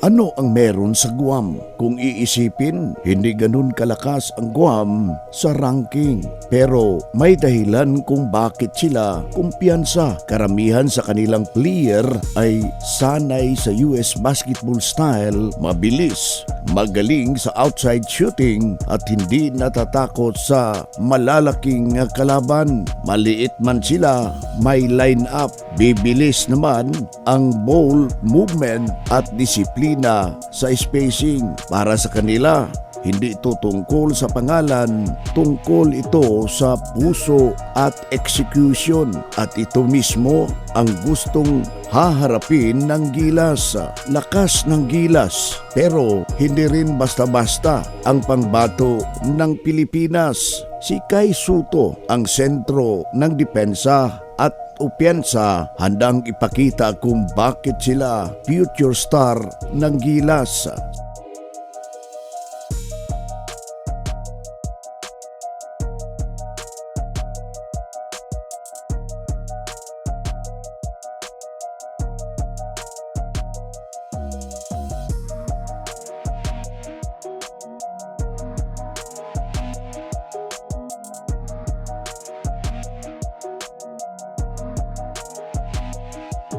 Ano ang meron sa Guam? Kung iisipin, hindi ganun kalakas ang Guam sa ranking. Pero may dahilan kung bakit sila kumpiyansa. Karamihan sa kanilang player ay sanay sa US basketball style, mabilis, magaling sa outside shooting at hindi natatakot sa malalaking kalaban. Maliit man sila, may line up. Bibilis naman ang ball movement at disiplina sa spacing. Para sa kanila, hindi ito tungkol sa pangalan, tungkol ito sa puso at execution at ito mismo ang gustong haharapin ng gilas. Lakas ng gilas pero hindi rin basta-basta ang pangbato ng Pilipinas. Si Kai Suto ang sentro ng depensa at upiyansa handang ipakita kung bakit sila future star ng gilas.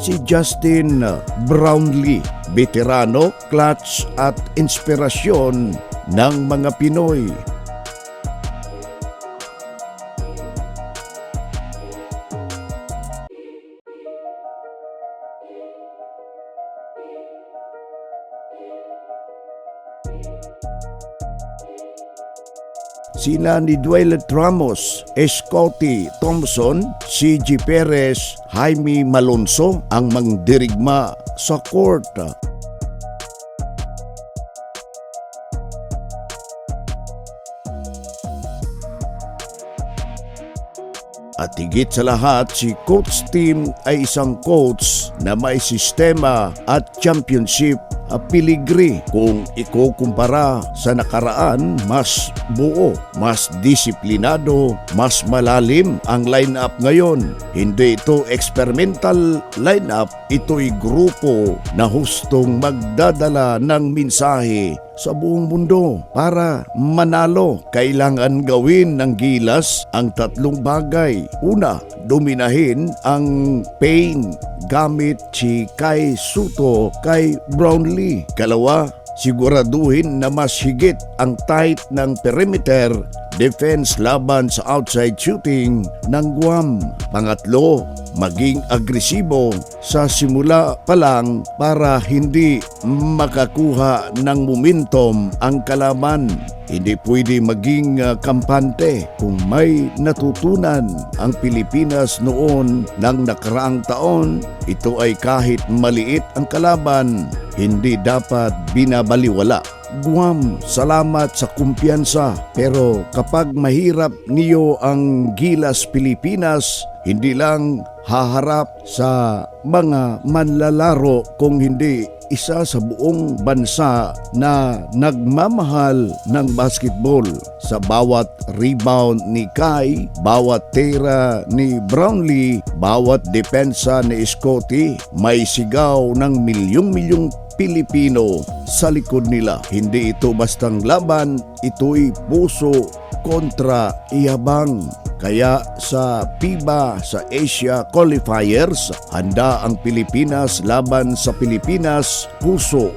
Si Justin Brownlee, veterano, clutch at inspirasyon ng mga Pinoy. Sina ni Dwaylet Ramos, Scotty Thompson, CG Perez, Jaime Malonzo ang mangdirigma sa court. At higit sa lahat, si coach team ay isang coach na may sistema at championship a piligree kung ikukumpara sa nakaraan mas buo, mas disiplinado, mas malalim ang lineup ngayon. Hindi ito experimental lineup, ito'y grupo na hustong magdadala ng mensahe sa buong mundo para manalo. Kailangan gawin ng gilas ang tatlong bagay. Una, dominahin ang pain gamit si Kai Suto kay Brownlee. Kalawa, siguraduhin na mas higit ang tight ng perimeter defense laban sa outside shooting ng Guam. Pangatlo, maging agresibo sa simula pa lang para hindi makakuha ng momentum ang kalaban. Hindi pwede maging uh, kampante kung may natutunan ang Pilipinas noon ng nakaraang taon. Ito ay kahit maliit ang kalaban, hindi dapat binabaliwala. Guam, salamat sa kumpiyansa. Pero kapag mahirap niyo ang Gilas Pilipinas, hindi lang haharap sa mga manlalaro kung hindi isa sa buong bansa na nagmamahal ng basketball. Sa bawat rebound ni Kai, bawat tira ni Brownlee, bawat depensa ni Scotty, may sigaw ng milyong-milyong Pilipino sa likod nila. Hindi ito bastang laban, ito'y puso kontra iyabang. Kaya sa FIBA sa Asia Qualifiers, handa ang Pilipinas laban sa Pilipinas, puso